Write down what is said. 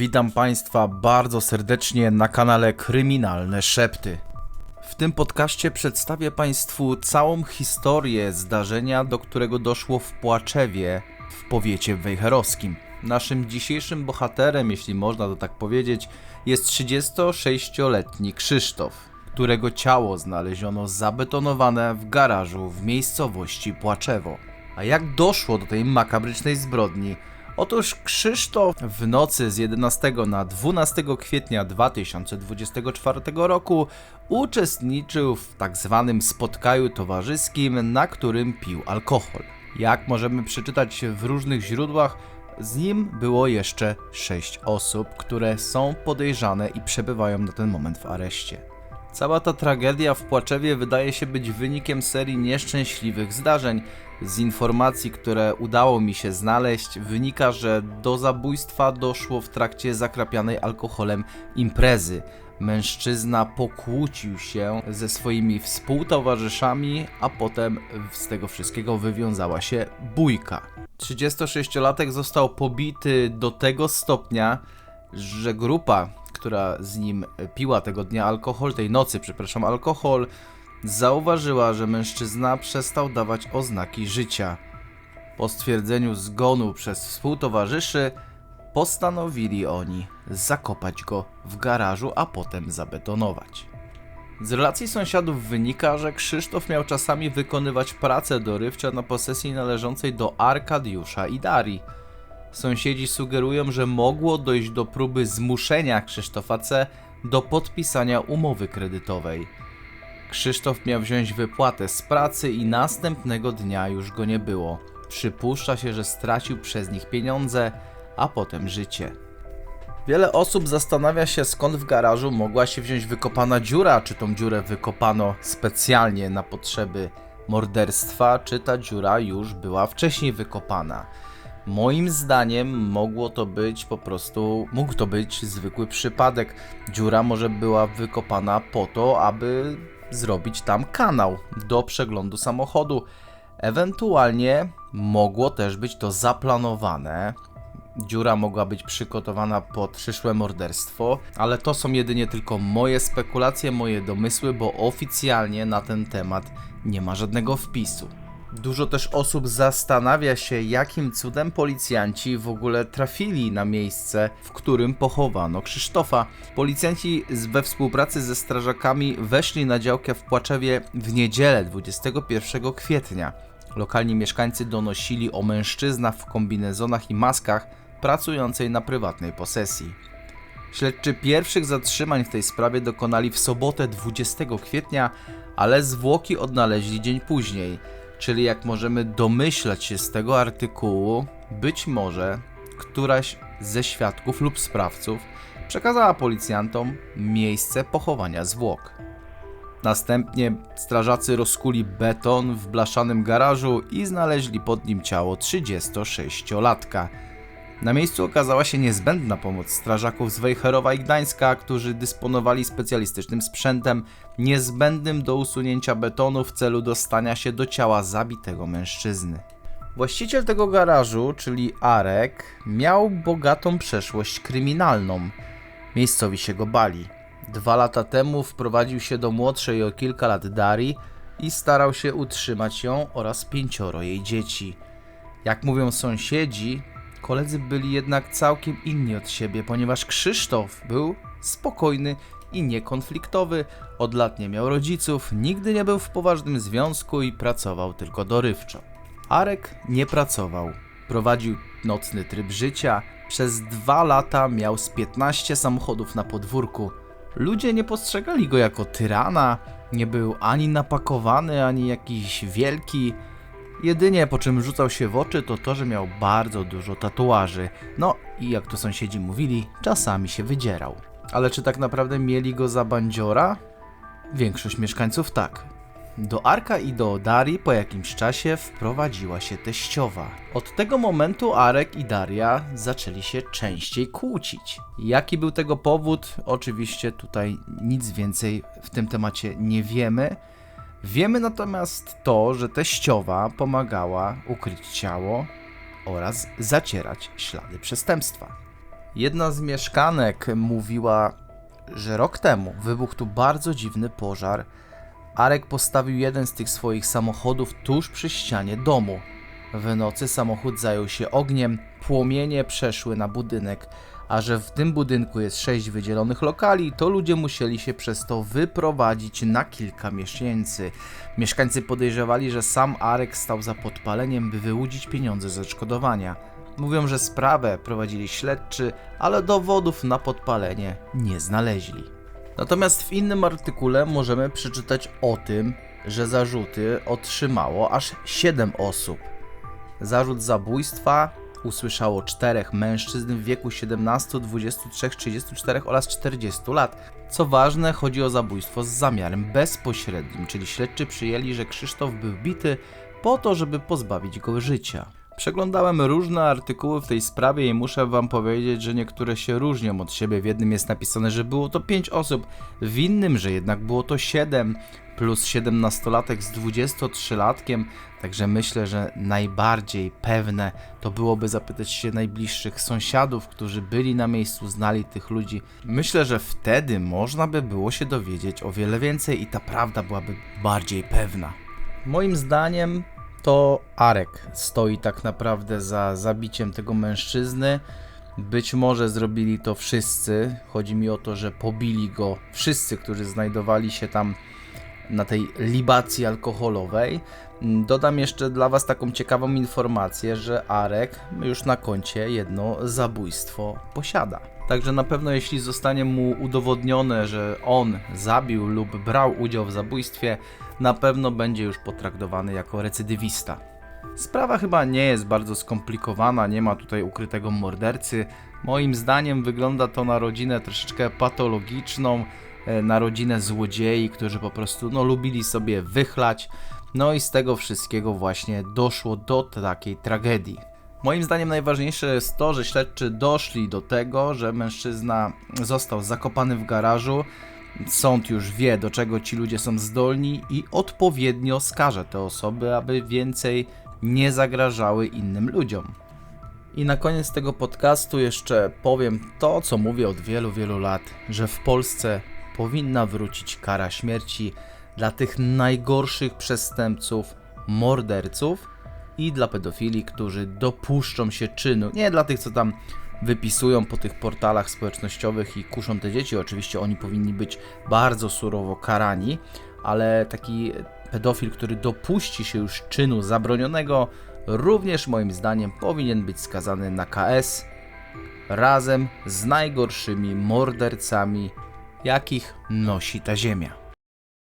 Witam Państwa bardzo serdecznie na kanale Kryminalne Szepty. W tym podcaście przedstawię Państwu całą historię zdarzenia, do którego doszło w Płaczewie w powiecie wejherowskim. Naszym dzisiejszym bohaterem, jeśli można to tak powiedzieć, jest 36-letni Krzysztof, którego ciało znaleziono zabetonowane w garażu w miejscowości Płaczewo. A jak doszło do tej makabrycznej zbrodni? Otóż Krzysztof w nocy z 11 na 12 kwietnia 2024 roku uczestniczył w tak zwanym spotkaniu towarzyskim, na którym pił alkohol. Jak możemy przeczytać w różnych źródłach, z nim było jeszcze 6 osób, które są podejrzane i przebywają na ten moment w areszcie. Cała ta tragedia w Płaczewie wydaje się być wynikiem serii nieszczęśliwych zdarzeń. Z informacji, które udało mi się znaleźć, wynika, że do zabójstwa doszło w trakcie zakrapianej alkoholem imprezy. Mężczyzna pokłócił się ze swoimi współtowarzyszami, a potem z tego wszystkiego wywiązała się bójka. 36-latek został pobity do tego stopnia, że grupa, która z nim piła tego dnia alkohol, tej nocy, przepraszam, alkohol, zauważyła, że mężczyzna przestał dawać oznaki życia. Po stwierdzeniu zgonu przez współtowarzyszy, postanowili oni zakopać go w garażu, a potem zabetonować. Z relacji sąsiadów wynika, że Krzysztof miał czasami wykonywać prace dorywcze na posesji należącej do Arkadiusza i Darii. Sąsiedzi sugerują, że mogło dojść do próby zmuszenia Krzysztofa C. do podpisania umowy kredytowej. Krzysztof miał wziąć wypłatę z pracy i następnego dnia już go nie było. Przypuszcza się, że stracił przez nich pieniądze, a potem życie. Wiele osób zastanawia się, skąd w garażu mogła się wziąć wykopana dziura. Czy tą dziurę wykopano specjalnie na potrzeby morderstwa, czy ta dziura już była wcześniej wykopana. Moim zdaniem mogło to być po prostu, mógł to być zwykły przypadek. Dziura może była wykopana po to, aby zrobić tam kanał do przeglądu samochodu. Ewentualnie mogło też być to zaplanowane. Dziura mogła być przygotowana pod przyszłe morderstwo, ale to są jedynie tylko moje spekulacje, moje domysły, bo oficjalnie na ten temat nie ma żadnego wpisu. Dużo też osób zastanawia się, jakim cudem policjanci w ogóle trafili na miejsce, w którym pochowano Krzysztofa. Policjanci we współpracy ze strażakami weszli na działkę w Płaczewie w niedzielę 21 kwietnia. Lokalni mieszkańcy donosili o mężczyznach w kombinezonach i maskach pracującej na prywatnej posesji. Śledczy pierwszych zatrzymań w tej sprawie dokonali w sobotę 20 kwietnia, ale zwłoki odnaleźli dzień później. Czyli jak możemy domyślać się z tego artykułu, być może któraś ze świadków lub sprawców przekazała policjantom miejsce pochowania zwłok. Następnie strażacy rozkuli beton w blaszanym garażu i znaleźli pod nim ciało 36-latka. Na miejscu okazała się niezbędna pomoc strażaków z Wejherowa i Gdańska, którzy dysponowali specjalistycznym sprzętem niezbędnym do usunięcia betonu w celu dostania się do ciała zabitego mężczyzny. Właściciel tego garażu, czyli Arek, miał bogatą przeszłość kryminalną. Miejscowi się go bali. Dwa lata temu wprowadził się do młodszej o kilka lat Darii i starał się utrzymać ją oraz pięcioro jej dzieci. Jak mówią sąsiedzi, koledzy byli jednak całkiem inni od siebie, ponieważ Krzysztof był spokojny i niekonfliktowy, od lat nie miał rodziców, nigdy nie był w poważnym związku i pracował tylko dorywczo. Arek nie pracował, prowadził nocny tryb życia, przez dwa lata miał z 15 samochodów na podwórku. Ludzie nie postrzegali go jako tyrana, nie był ani napakowany, ani jakiś wielki. Jedynie po czym rzucał się w oczy to to, że miał bardzo dużo tatuaży. No i jak to sąsiedzi mówili, czasami się wydzierał. Ale czy tak naprawdę mieli go za bandziora? Większość mieszkańców tak. Do Arka i do Darii po jakimś czasie wprowadziła się teściowa. Od tego momentu Arek i Daria zaczęli się częściej kłócić. Jaki był tego powód? Oczywiście tutaj nic więcej w tym temacie nie wiemy. Wiemy natomiast to, że teściowa pomagała ukryć ciało oraz zacierać ślady przestępstwa. Jedna z mieszkanek mówiła, że rok temu wybuchł tu bardzo dziwny pożar. Arek postawił jeden z tych swoich samochodów tuż przy ścianie domu. W nocy samochód zajął się ogniem, płomienie przeszły na budynek, a że w tym budynku jest sześć wydzielonych lokali, to ludzie musieli się przez to wyprowadzić na kilka miesięcy. Mieszkańcy podejrzewali, że sam Arek stał za podpaleniem, by wyłudzić pieniądze z odszkodowania. Mówią, że sprawę prowadzili śledczy, ale dowodów na podpalenie nie znaleźli. Natomiast w innym artykule możemy przeczytać o tym, że zarzuty otrzymało aż 7 osób. Zarzut zabójstwa usłyszało czterech mężczyzn w wieku 17, 23, 34 oraz 40 lat. Co ważne, chodzi o zabójstwo z zamiarem bezpośrednim, czyli śledczy przyjęli, że Krzysztof był bity po to, żeby pozbawić go życia. Przeglądałem różne artykuły w tej sprawie i muszę wam powiedzieć, że niektóre się różnią od siebie. W jednym jest napisane, że było to 5 osób, w innym, że jednak było to 7 plus 17-latek z 23-latkiem. Także myślę, że najbardziej pewne to byłoby zapytać się najbliższych sąsiadów, którzy byli na miejscu, znali tych ludzi. Myślę, że wtedy można by było się dowiedzieć o wiele więcej i ta prawda byłaby bardziej pewna. Moim zdaniem to Arek stoi tak naprawdę za zabiciem tego mężczyzny. Być może zrobili to wszyscy. Chodzi mi o to, że pobili go wszyscy, którzy znajdowali się tam na tej libacji alkoholowej. Dodam jeszcze dla Was taką ciekawą informację, że Arek już na koncie jedno zabójstwo posiada. Także na pewno jeśli zostanie mu udowodnione, że on zabił lub brał udział w zabójstwie, na pewno będzie już potraktowany jako recydywista. Sprawa chyba nie jest bardzo skomplikowana, nie ma tutaj ukrytego mordercy. Moim zdaniem wygląda to na rodzinę troszeczkę patologiczną, e, na rodzinę złodziei, którzy po prostu no, lubili sobie wychlać. No i z tego wszystkiego właśnie doszło do takiej tragedii. Moim zdaniem najważniejsze jest to, że śledczy doszli do tego, że mężczyzna został zakopany w garażu. Sąd już wie, do czego ci ludzie są zdolni i odpowiednio skaże te osoby, aby więcej nie zagrażały innym ludziom. I na koniec tego podcastu jeszcze powiem to, co mówię od wielu, wielu lat, że w Polsce powinna wrócić kara śmierci dla tych najgorszych przestępców, morderców i dla pedofili, którzy dopuszczą się czynu. Nie dla tych, co tam wypisują po tych portalach społecznościowych i kuszą te dzieci. Oczywiście oni powinni być bardzo surowo karani, ale taki pedofil, który dopuści się już czynu zabronionego, również moim zdaniem powinien być skazany na KS razem z najgorszymi mordercami, jakich nosi ta ziemia.